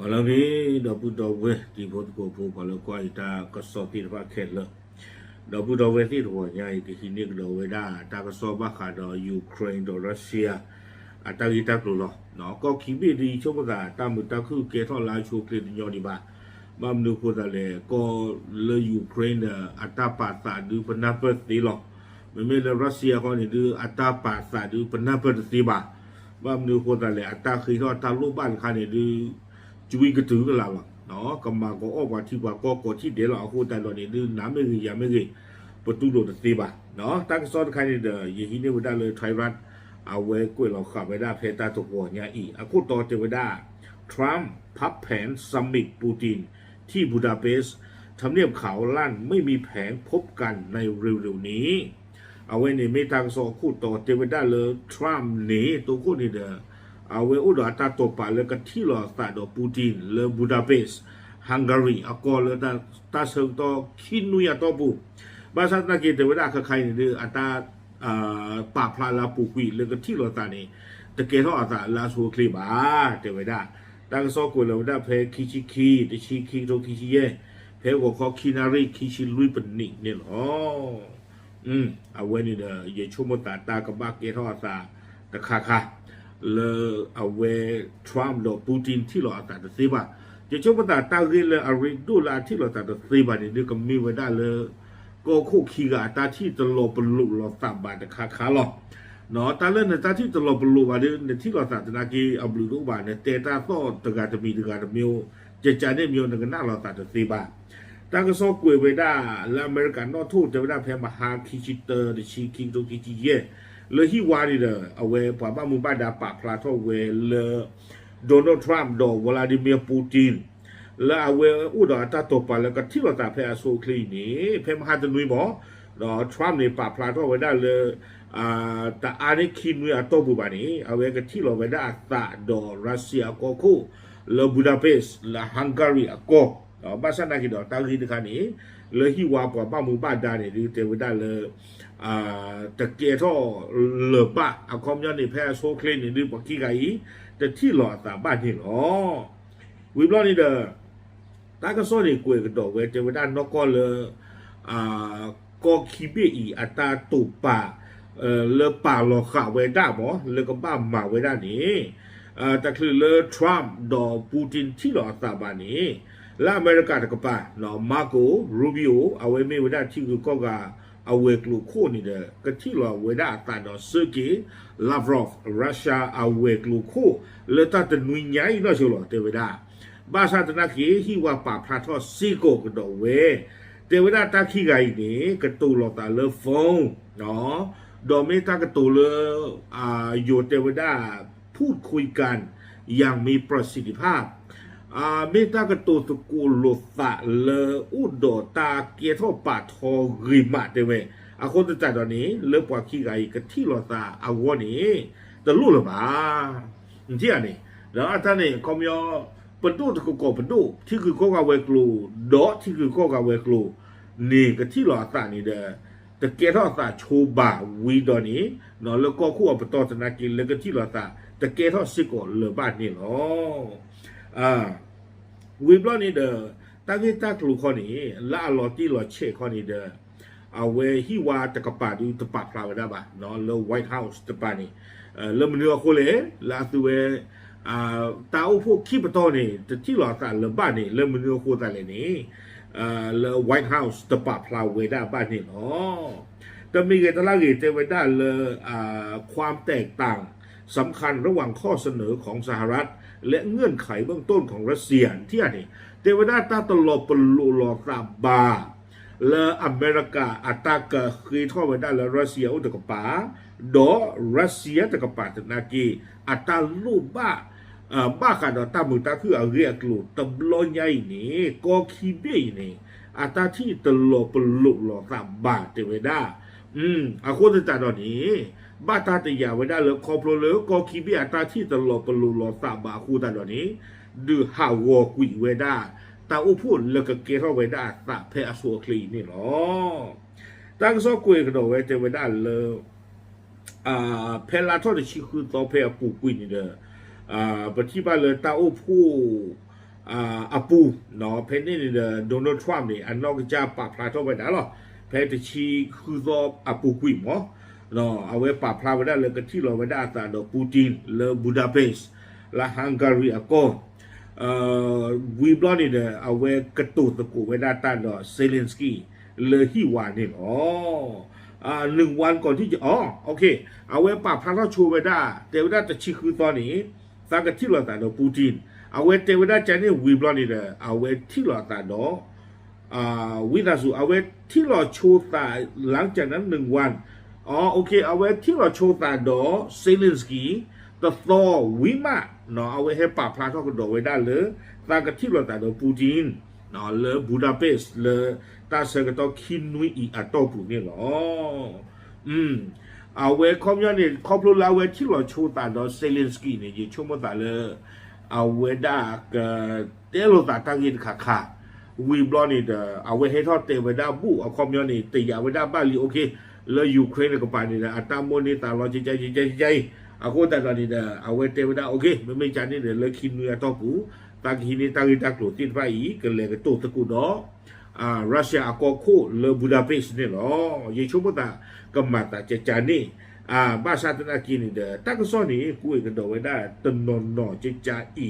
ဘာလို့လဲတော့ဘူးတော့ဝဲဒီဘုတ်ကိုဖို့ဘာလို့ကွာတာကစောတိဘာခဲလတော့ဘူးတော့ဝဲတိတော့ညာဒီခိနိကတော့ဝဲတာတာကစောဘခါတော့ယူကရိန်းတော့ရုရှားအတာဂီတက်လို့နော်ကောခိဘီဒီချုံကတာမတခုကေထောလာချိုကလညောဒီပါမမနုကိုတလေကောလေယူကရိန်းအတာပါတာဒူပနာပတ်တီလောမမေလရုရှားကောနေဒူအတာပါတာဒူပနာပတ်တီပါမမနုကိုတလေအတာခိတော့တာလုပန်ခါနေဒူ chú ý cái thứ là mà nó cầm mà có ốc và chi và có có chi để là khu tài loại này đưa nám mấy gì giảm mấy gì và tu đồ tì bà nó tăng son khai này là gì hình như vừa đã lời thoái ran à về quê là khả về đa phê ta thuộc của nhà ý à khu to tiêu về đa Trump พับแผนซัมมิตปูตินที่บูดาเปสต์ทำเนียบขาวลั่นไม่มีแผนพบกันในเร็วๆนี้ เอาไว้ในเมตางโซคู่ต่อเจเวด้าเลยทรัมป์หนีตัวคู่นี่เด้อ อาเวอุดาตาโตปาเลกที่ลอสตาดอปูตินเลบูดาเปสฮังการีอากอเลตาตาเซิงตอคินุยาตอปูบาสันตาเกตเดวิดาคาไคเนเดออัตาป่าพลาลาปูกุยเลกที่ลอตานี่ตะเกทออาตาลาสูคลีบาเดวิดาตังซอกุเลวดาเพคิชิคีติชิคีโตคิชิเยเพกอคอคินารีคิชิลุยปนิเนี่ยหรออืมเอาไว้นี่เด้อเยชุมตาตากระบาเกทออาตาตะคาคา လအဝဲထရမ်လောပူတင်တီလောအတာတေဘာจะชอบตาตาเรียนเลยอะไรดูลาที่เราตัดสีบานี่ก็มีไว้ได้เลยก็คู่ขี้กับตาที่จะลบปลุกเราตับบาดคาคาหรอกเนาะตาเล่นในตาที่จะลบปลุกอะไรในที่เราตัดนากีอับลุกบาเนี่ยเตตาซ้อตกาจะมีตกาจะมีจะจานเนี่ยมีในกันหน้าเราตัดสีบาตาก็ซ้อกวยไว้ได้แล้วอเมริกันนอทูจะไม่ได้แพ้มาหาคิชิเตอร์ดิชิคิงโตกิจิเย่ ဒတာတော့ပါလကတိလတာဖဲအဆိုကလီနီဖဲမဟာတနွေမောတော့ထရမ်နေပါဖလာတော့ဝဲဒါလေအာတာအာရီခီနွေအတော့ဘူပါနီအဝဲကတိလဝဲဒါအတာဒေါ်ရုရှားကိုခုလေဘူဒါပက်စ်လာဟန်ဂါရီအကောတော့ဘာသာနာကီတော့တာဂီတခါနေလေဟီဝါပေါ်ပမူပါဒါနေဒီတေဝဒါလေ အာတကယ်တော့လေပအကောမြနေဖဲဆိုကလင်းနေဒီပကိကီတတိလောတာပါနေလောဝီဘလနေတဲ့တာကစောနေကိုကတော့ဝဲတေဝဒါနောကောလေအာကောခိဘေအီအတာတူပါအဲလေပါလောခဝဲဒါမောလေကပါမာဝဲဒါနေအာတကလလေထရမ်ဒေါ်ပူတင်တီလောတာပါနေလာအမေရိကတကပါနော်မာကိုရူဘီယိုအဝဲမေဝဒချီကိုကောက อเวกลูคูนี่เดก็ที่เราเวดาตาดอซึกีลาฟรอฟรัสเซียอเวกลูคูเลตัตนุยใหน่าเชื่อหรอเทวดาบาซาตนาคีฮิวาปาพราทอซิโกกโดเวเทวดาตาคีไกนี่กระตูลอตาเลฟงเนาะโดอเมตากระตูเลอ่าโยเทวดาพูดคุยกันอย่างมีประสิทธิภาพ อาเมตากโตตะกูโลตะเลอุดอตาเกียทอปาทอริมาเตเวอาคนตะจัดตอนนี้เลปว่าขี้ไก่กะที่โลตาอาวนี่ตะลุละบาที่อันนี้แล้วอาท่านนี่คอมยอปะตุตะกูกอปะตุที่คือก็กะเวกลูดอที่คือก็กะเวกลูนี่กะที่โลตานี่เด้ตะเกียทอตาโชบาวีดอนี้เนาะแล้วก็คู่อปตอตนากินแล้วก็ที่โลตาตะเกียทอสิโกเลบานี่เนาะ อ่า วีบลอนี่เดอตาเกตากลูคอนี่ละลอตีลอเชคอนี่เดอเอาเวฮิวาตะกปาดูตะปาพลาวดาบะเนาะเลไวท์เฮาส์ตะปานี่เออเลมเนื้อโคเลลาตุเวอ่าตาอุพวกคีปตอนี่ตะที่ลอตาเลบ้านนี่เลมเนื้อโคตาเลนี่เอ่อเลไวท์เฮาส์ตะปาพลาวเวดาบานนี่เนาะแต่มีเกตลาเกเตเวดาเลอ่าความแตกต่างสำคัญระหว่างข้อเสนอของสหรัฐ และเงื่อนไขเบื้องต้นของรัสเซียที่อันนี้เทวดาตาตลอปลูลอตาบาและอเมริกาอัตากะคือท่อไว้ได้แล้วรัสเซียอุตกปาดอรัสเซียตกปาตนากีอัตาลูบ้าบ้ากันดอตามุตาคืออาเรียกลูตบลอยใหญ่นี่ก็คีเบยนี่อัตาที่ตลอปลูลอตาบาเทวดาอืมอาโคตรตาดอนี้ บาตาติยาไว้ได้เลยคอโปรเลยกอคีบีอาตาที่ตลอดปลูลอสาบาคูตาดอนี้ดือหาวอกุยไว้ได้ตาอุพูดเลกเกเข้าไว้ได้ตาเพอสัวคลีนี่หรอตั้งซอกุยกระโดดไว้เจไว้ได้เลยอ่าเพลาทอดชิคือตอเพอปูกุยนี่เด้ออ่าปฏิบัติเลยตาอุพูอ่าอปูเนาะเพนนี่เด้อโดนัลด์ทรัมป์นี่อันนอกจากปากพลาทอดไว้ได้หรอเพตชีคือตออปูกุยมั้ หนอเอาไว้ป่าพระบิดาเ no awepa pravada le kecil lo weda ata do Putin le Budapest la Hungary ako uh, we blon ni de awe ketu teku weda ata do Zelensky le hiwa ni oh หนึ่งวันก่อนที่จะอ๋อโอเคเอาไว้ปราบพระราชูเวดาเตวดาจะชิคือตอนนี้สังกัดที่หลอตาโดปูตินเอาไว้เตวดาจะเนี่ยวีบลอนี่เดอเอาไว้ที่หลอตาโดอ่าวินาสูเอาไว้ที่หลอชูตาหลังจากนั้นหนึ่งวัน เคအဝဲထိလောချိုးတာတော့ဆေလင်စကီတသောဝိမနော်အဝဲဟပဖလာတော့တော့ဝဲဒါလေတာကထိလောတာတော့ပူတင်နော်လေဘူဒါပက်စ်လေတာဆကတော့ခင်းနွီအီအတော့ပူနေလောอืมအဝဲကွန်မြူနတီကော်ပလိုလာဝဲထိလောချိုးတာတော့ဆေလင်စကီနေကြီးချိုးမတာလေ aweda ke telo ta tangin kaka we block ni de awe he tho te weda bu a komyo ni te ya weda ba li okay le ukraine ko pa ni de atamo ni ta lo ji ji ji ji ji a ko ta ni de awe te weda okay me me cha ni de le kin nu ya to pu ta ki ni ta ri ta klo tin ba yi ke le ke to ta ku do อ่ารัสเซียก็โคเลบูดาเปสเนี่ยหรอยิ่งชุบตากำมาตาเจจานี่อ่าบ้าซาตนากินนี่เด้อตักซอนี่กูอีกดอกไว้ได้ตนนนอเจจาอี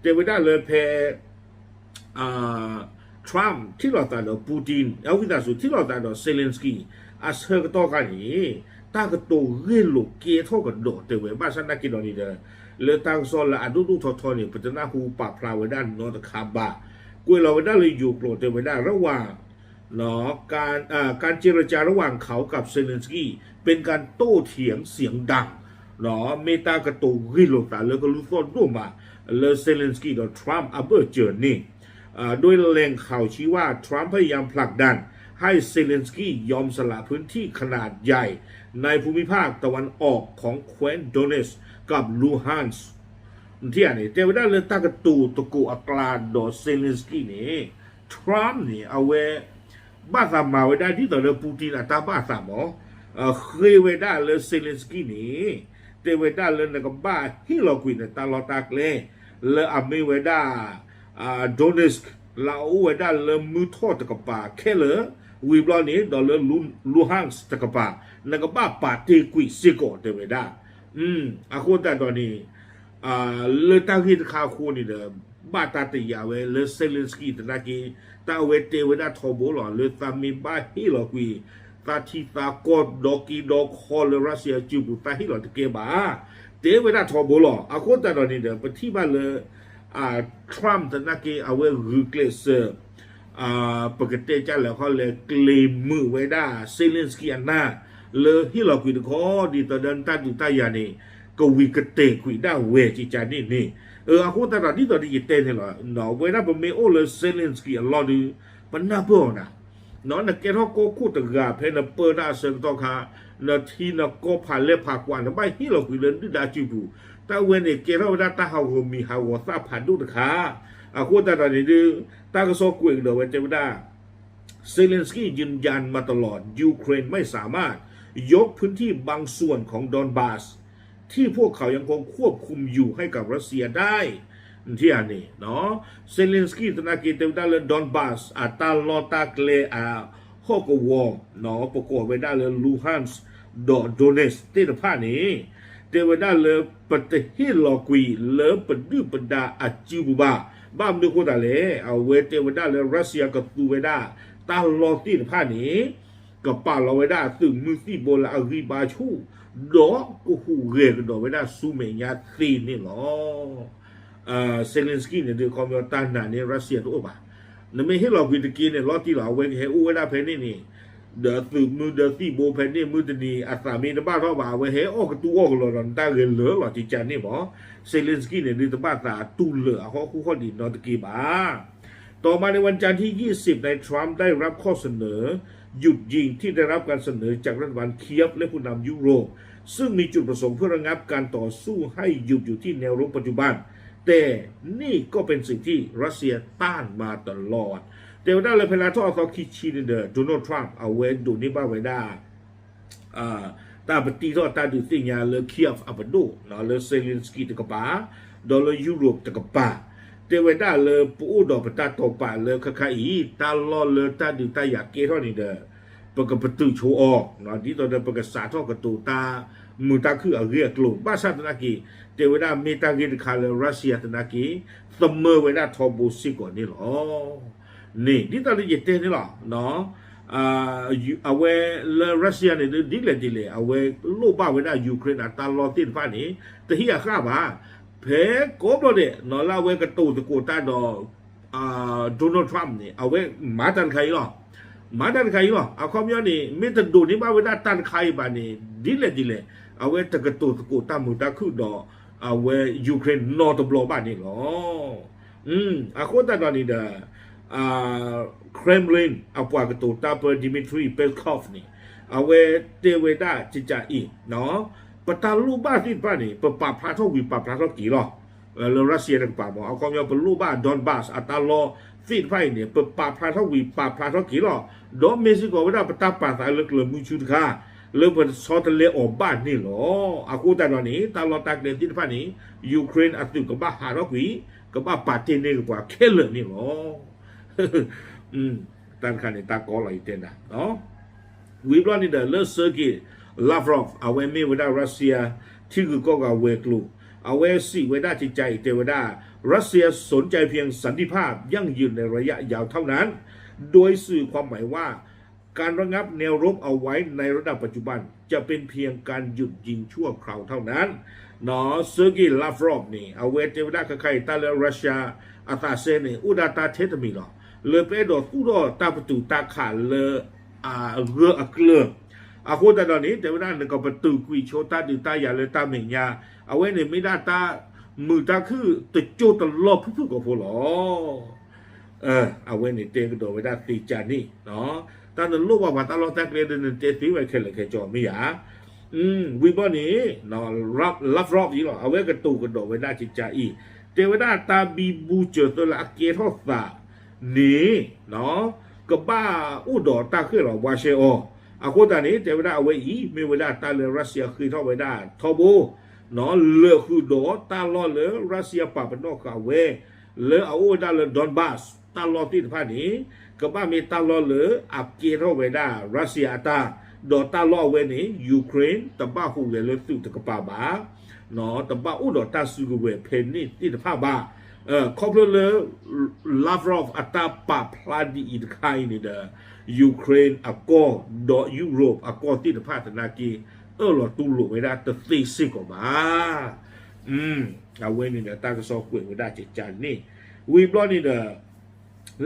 เตวได้เลยเพอ่าทรัมป์ที่เราตาดอปูตินเอาวิดาสุที่เราตาดอเซเลนสกี้ อาเซอร์ก็ต่อกันนี่ตากโตเรโลกเกทอกันดอเตไว้บ้าซาตนากินนี่เด้อเลยตังซอละอดุดุทอทอนี่ปัตนาหูปาพลาไว้ด้านนอตคาบากุยเราไม่ได้เลยอยู่โปรดไม่ได้าระหว่างเนาะการอ่าการเจรจาระหว่างเขากับเซเลนสกี้เป็นการโต้เถียงเสียงดังเนาะเมตากระตูริโลตาแล้วก็รู้ตัวด้วยมาเลเซเลนสกี้กับทรัมป์อัเบอร์เจอร์นี่อ่าโดยแหล่งข่าวชี้ว่าทรัมป์พยายามผลักดัน ให้เซเลนสกี้ยอมสละพื้นที่ขนาดใหญ่ ในภูมิภาคตะวันออกของแคว้นโดเนสกับลูฮันส์ที่อันนี้แต่ว่าเลยตากตูตะกูอักลาดอเซเลนสกี้นี่ทรัมป์นี่เอาไว้บ้าสามมาไว้ได้ที่ต่อเลยปูตินอัตาบ้าสามอ๋อเคยไว้ได้เลยเซเลนสกี้นี่แต่ไว้ได้เลยนะก็บ้าฮิโลกวินตาลอตากเลยเลยอเมไว้ได้อ่าโดเนสลาอูไว้ได้เลยมือทอดตะกป่าแค่เลย วีบลอนี่ดอลเลยลูลูฮังสตะกปานะก็บ้าปาเตกุยซิโกแต่ไว้ได้อืมอาคนแต่ตอนนี้อ่าเลตาฮิตคาคูนี่เด้อบาตาตยาเวเลเซเลนสกี้ตนากีตาเวเตเวดาทอโบลอเลตามีบ้าฮิลอกุยตาทิตากอดดอกีดอคอลรัสเซียจูบุตาฮิลอตะเกบาเตเวดาทอโบลออาโคตาดอนี่เด้ปฏิบาเลยอ่าทรัมป์ตนากีเอาเวรูเกลเซอร์ ปกติจ้าแล้วเขาเลยกลีมมือไว้ได้เซเลนสกี้อันหน้าเลยที่เราคุยถึเขาดีตอนเดินตาดูตายานี่กวีกเตะคุยได้เวจิจานี่นี่เอออาคุณตลาดนี่ต่อดีเตนเหรอหนอเวลาผมไม่โอเลยเซเลนสกี้อันรอดูมันน่าเบื่อนะนอนนักเก็ตฮอกโกคู่ตะกาเพนเปอร์น่าเซิงต่องคานาทีนักโกผ่านเล็บผ่ากว่านไมที่เราคุยเรื่องดดาจิบูแต่เวเนเกตเราว่าตาเฮามีฮาวซ่าผ่านดูตะขา အခုတရဒီတာကစောကွေတော့ဝဲတေဝဒါเซเลนสกี้ยืนยันมาตลอดยูเครนไม่สามารถ ยกพื้นที่บางส่วนของดอนบาส ที่พวกเขายังคงควบคุมอยู่ให้กับรัสเซียได้ที่อันนี้เนาะเซเลนสกี้ตนากีเตวดาเลดอนบาสอาตาลอตาเกเลอาฮอกวอเนาะประกอบไปได้เลยลูฮันส์ดอโดเนสเตตผ้านี้เตวดาเลยปฏิฮิลอกุยเลปดืปดาอาจิบุบา บ้ามดูโคตาเลเอาเวเตวดาเลยรัสเซียกับตูเวดาตาลอตีตผ้านี้ กับป่าเราไว้ได้ตึงมือที่โบลาอารีบาชูดอกกูหูเรกดอกไว้ได้ซูเมียตีนี่หรอเอ่อเซเลนสกี้เนี่ยเดือคอมพิวตันน่ะเนี่ยรัสเซียตัวป่ะนั่นไม่ให้เราวิตกินเนี่ยรอที่เราเว้นให้อู้ไว้ได้เพนนี่นี่เดือตึงมือเดือที่โบเพนนี่มือตนีอัตรามีนบ้าท้อบ่าไว้ให้ออกตัวออกหลอนตาเงินเหลือหลอจิจันนี่หมอ เซเลนสกี้เนี่ยนิตบาตาตูเหลือเขาคู่ข้อดีนอตกีบาต่อมาในวันจันทร์ที่ 20 ในทรัมป์ได้รับข้อเสนอ หยุดยิงที่ได้รับการเสนอจากรัฐบาลเคียบและผู้นำยุโรป ซึ่งมีจุดประสงค์เพื่อระงับการต่อสู้ให้หยุดอยู่ที่แนวรบปัจจุบัน แต่นี่ก็เป็นสิ่งที่รัสเซียต้านมาตลอดเดวิด้าเลเพลาทอคอคิชินเดอร์โดนัลด์ทรัมป์เอาเวนดูนิบ้าไวด้ တာပတိတော့တာဒီတင်ညာလခီယက်အပဒိုနော်လဆေလင်စကီတကပါဒေါ်လာယူရိုတကပါတေဝတာလပူဒေါ်ပတာတော့ပါလခခအီတာလောလတာဒီတယာကေရောနီဒပကပတူချိုအောနော်ဒီတော့ပကစာတော့ကတူတာမူတာခုအရေကလုံးဘာသာတနာကီတေဝတာမေတာကီတခါလရုရှားတနာကီသမဝေနာထောဘူစီကိုနေလောနေဒီတော့ဒီတေနေလောနော် အာအဝဲရုရှားနေဒီလေဒီလေအဝဲလို့ပါဝဲတာယူကရိန်းတာတာလော်တစ်ဖာနေတဟိယခပါဖဲကောဘတဲ့နော်လာဝဲကတူတကိုတာတော့အာဒိုနယ်ထရမ်နေအဝဲမာတန်ခိုင်ရောမာတန်ခိုင်ရောအခေါမျောနေမေတ္တဒိုနေပါဝဲတာတန်ခိုင်ပါနေဒီလေဒီလေအဝဲတကတူတကိုတာမူတာခုတော့အဝဲယူကရိန်းနော်တဘလောပါနေလောอืมအခုတတ်တော်နေတာ Kremlin apa gitu tapi Dmitry Peskov ni awe teweda cica i no petalu ba ti pa ni pepa plato wi pa plato ki lo le Rusia dan pa mo akom yo perlu ba Donbas atalo ti pa ni pepa plato wi pa plato ki lo do Mexico weda peta pa sa le le mu chu ka le ben sot le o ba ni lo aku ta no ni ta lo tak le ti pa ni Ukraine atu ka ba ha ro ki ka ba pa ti ni ko ke le ni lo อลอยเตนนะเนาะวิบลอนี่เดเลเซอร์กิลาฟรอฟเอาไว้มีเวดารัสเซียที่คือก็กับเวกลูเอาไว้สิเวดาจิตใจเทวดา รัสเซียสนใจเพียงสันติภาพยั่งยืนในระยะยาวเท่านั้น โดยสื่อความหมายว่า การระงับแนวรบเอาไว้ในระดับปัจจุบัน จะเป็นเพียงการหยุดยิงชั่วคราวเท่านั้นเนาะเซอร์กิลาฟรอฟนี่เอาไว้เทวดาใครตาเลรัสเซียอาตาเซนี่อุดาตาเทตมีหรอ le pe do tu do ta patu ta kha le a ge a kle a ko da do ni te na ne ko patu kwi cho ta di ta ya le ta me nya a we ne mi da ta mu ta khu te cho ta lo phu phu ko pho lo เออเอาไว้ในเตียงกระโดดไว้ได้ตีจานี่เนาะตอนนั้นลูกว่าว่าตลอดแต่เรียนเตตีไว้แค่เลยแค่จอไม่หยาอืมวิบนี้เนาะรับรับรอบนี้หรอเอาไว้กระตูกระโดดไว้ได้จิตใจอีเทวดาตาบีบูเจอตัวละเกทอสานี่เน နေနော်ကပဥဒတာခေလောဝါရှေအောအခုတန်နေတေဝဒအဝေဤမေဝဒတာလရုရှားခေထောဝေဒထောဘူနော်လေခုဒေါ်တာလောလေရုရှားပပနောကဝေလေအိုဒါလေဒွန်ဘတ်တာလောတိဖာနေကပမေတာလောလေအပ်ကေရောဝေဒရုရှားတာဒေါ်တာလောဝေနေယူကရိန်းတပဟုလေလေသူတကပပါနော်တပဥဒတာစုကဝေဖေနိတိတဖပါ mi ta lo le ap ki ro we da Russia ta do ta lo we ni Ukraine ta ba hu le le tu ta ka pa ba no ta ba u do ta su gu we phe ni ti ta pha ba เออครบเลยลาฟรอฟอัตาปาพลาดีอินไคนี่เดอยูเครนอากอดยุโรปอากอที่ตะพาตนากีเออหลอตูหลุไม่ได้ตะตีสิกออกมาอืมเอาเว้นนี่เดอตากระซอกวยไม่ได้เจ็ดจานนี่วีบลอนนี่เดอ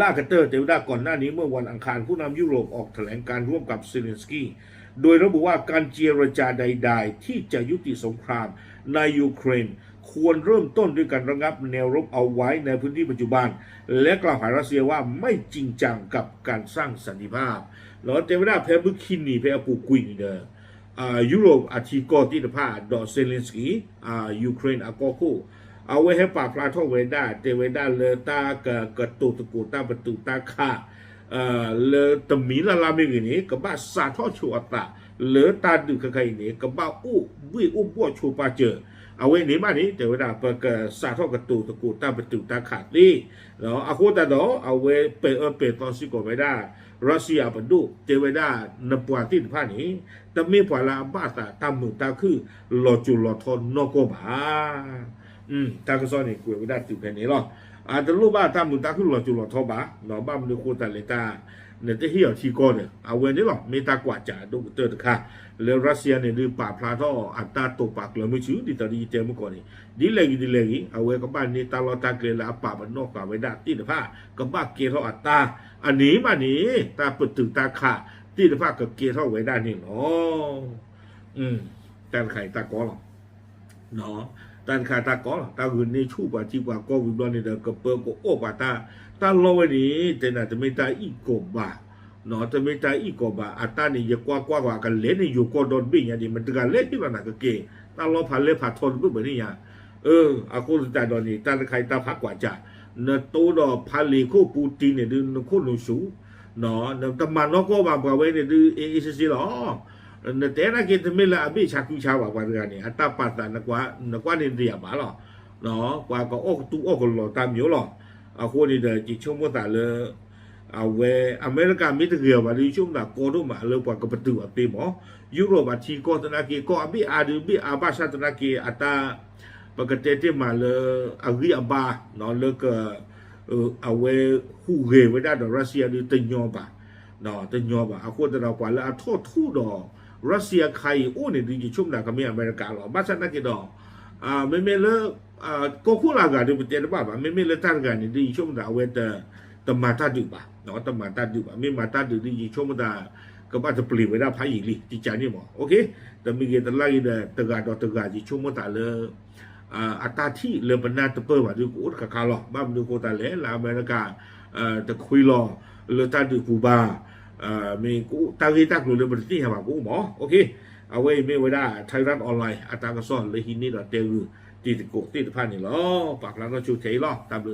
ลากาเตอร์เตวดาก่อนหน้านี้เมื่อวันอังคารผู้นำยุโรปออกแถลงการร่วมกับเซเลนสกี้โดยระบุว่าการเจรจาใด ๆ ที่จะยุติสงครามในยูเครน ควรเริ่มต้นด้วยการระงับแนวรบเอาไว้ในพื้นที่ปัจจุบัน และกล่าวหารัสเซียว่าไม่จริงจังกับการสร้างสันติภาพแล้วเทวดาเพบุคินีเพอปูกุยเดออ่ายุโรปอาทิกอที่ตะพาดอเซเลนสกียูเครนอากอคูเอาไว้ให้ปาบพลาท่อเวด้าเทวดาเลตากะกะตุตะกูตาประตูตาคาเอ่อเลตมีละลาเมกินี่กะบะสาท่อชัวตาเลตาดุกะไคนี่กะบะอุวิอุบัวชูปาเจอ เอาไว้นี้มานี้เดี๋ยวดาเปิดกสาทอกระตูตะกูตาประตูตาขาดนี่เนาะอาคูตาดอเอาไว้เปเออเปตอนซิโกไว้ได้รัสเซียปดูเจไว้ได้นปวาตินผ้านี้แต่มีพลาบ้าตาตามมือตาคือหลอจุหลอทอนนอกบาอืมตากระซ้อนนี่กูไว้ได้ติวแค่นี้หรออาจจะรู้บ้าตามมือตาคือหลอจุหลอทอบาเนาะบ้ามันคูตาเลตา เนี่ยที่เหี่ยวที่ก้อนเนี่ยเอาไว้นี่หรอมีตากว่าจ่าดูเตอร์ตะค่ะแล้วรัสเซียเนี่ยดือป่าพลาท่ออัตราตกปากเลยไม่ชื่อดิตาดีเจมก่อนนี่ดีเลยดีเลยเอาไว้กับบ้านนี่ตลอดตาเกลาป่ามันนอกป่าไว้ได้ที่เดผ้ากับบ้าเกท่ออัตราอันนี้มานี้ตาเปิดถึงตาขาที่เดผ้ากับเกท่อไว้ได้นี่เนาะอืมแต่ไข่ตากอหรอเนาะ ตันคาตากอลตาหุ่นในชูปาจีปากอวิบลอนในเดอกระเปิลกโอปาตาตาโลวันนี้แต่น่าจะไม่ตาอีกบ่าเนาะจะไม่ตาอีกบ่าอัตานี่ยกว่ากว่ากว่ากันเล่นในอยู่กอดอนบิ้งอย่างนี้มันจะเล่นที่มันน่ะก็เก่งตาโลผ่านเล่ผ่านทนเพื่อแบบนี้อย่างเอออากูสนใจตอนนี้ตาใครตาพักกว่าจ้ะเนตูดอพาลีคู่ปูตีเนี่ยดึงคู่หนูสูเนาะเนี่ยตะมันนกกว่าบางประเวณเนี่ยดึงเอเอซีหรอ tena ke temela abi chaku chawa kwa ngani ata pata na kwa na kwa ni dia ba lo no kwa ko ok tu ok lo ta myo lo a ko ni de ji chung mo ta le a we america mi de ge ba li chung da ko do ma le kwa ko patu a pe mo euro ba ti ko tana ke ko abi a de bi a ba sa tana ke ata ba ke te te ma le a ri a ba no le ke a we hu ge we da de russia de te nyo ba no te nyo ba a ko da kwa le a tho thu do รัสเซียใครอู้นี่ดีจีชุ่มหนักกัมีอเมริกาหรอบ้านฉันนักกีดองอ่าไม่ไม่เลอะอ่าก็คู่ลากันดูเประเทศบ้านไม่ไม่เลอะท่านกันนี่ดีชุ่มหนักเวทตมาตาดบ้าะเนาะตมาตาดบ้าะไม่มาตาดูดีจีชุ่มหนักก็บ้านจะเปลีไว้ได้พายีกลีจีจานี่หมอโอเคแต่มีเกิดอะไรเนี่ตะการดอกตะการจีชุ่มหนักเลยอ่าอัตราที่เรือป็นหน้าตะเปิดมาดูกูดกับคาร์ลบ้านดูโคตาเล่ลาอเมริกาอ่าตะคุยรอเรือตาดูคูบา အာမေကိုတာဂီတက်လို့လေပတိဟာပါကိုမောโอเค အဝေးမေဝဒထိုင်ရတ်အွန်လိုင်းအတာကစောလေဟိနေတော့တဲဘူးတီတကိုတီတဖာနေလောပကလာတော့ချူသေးလောတဘ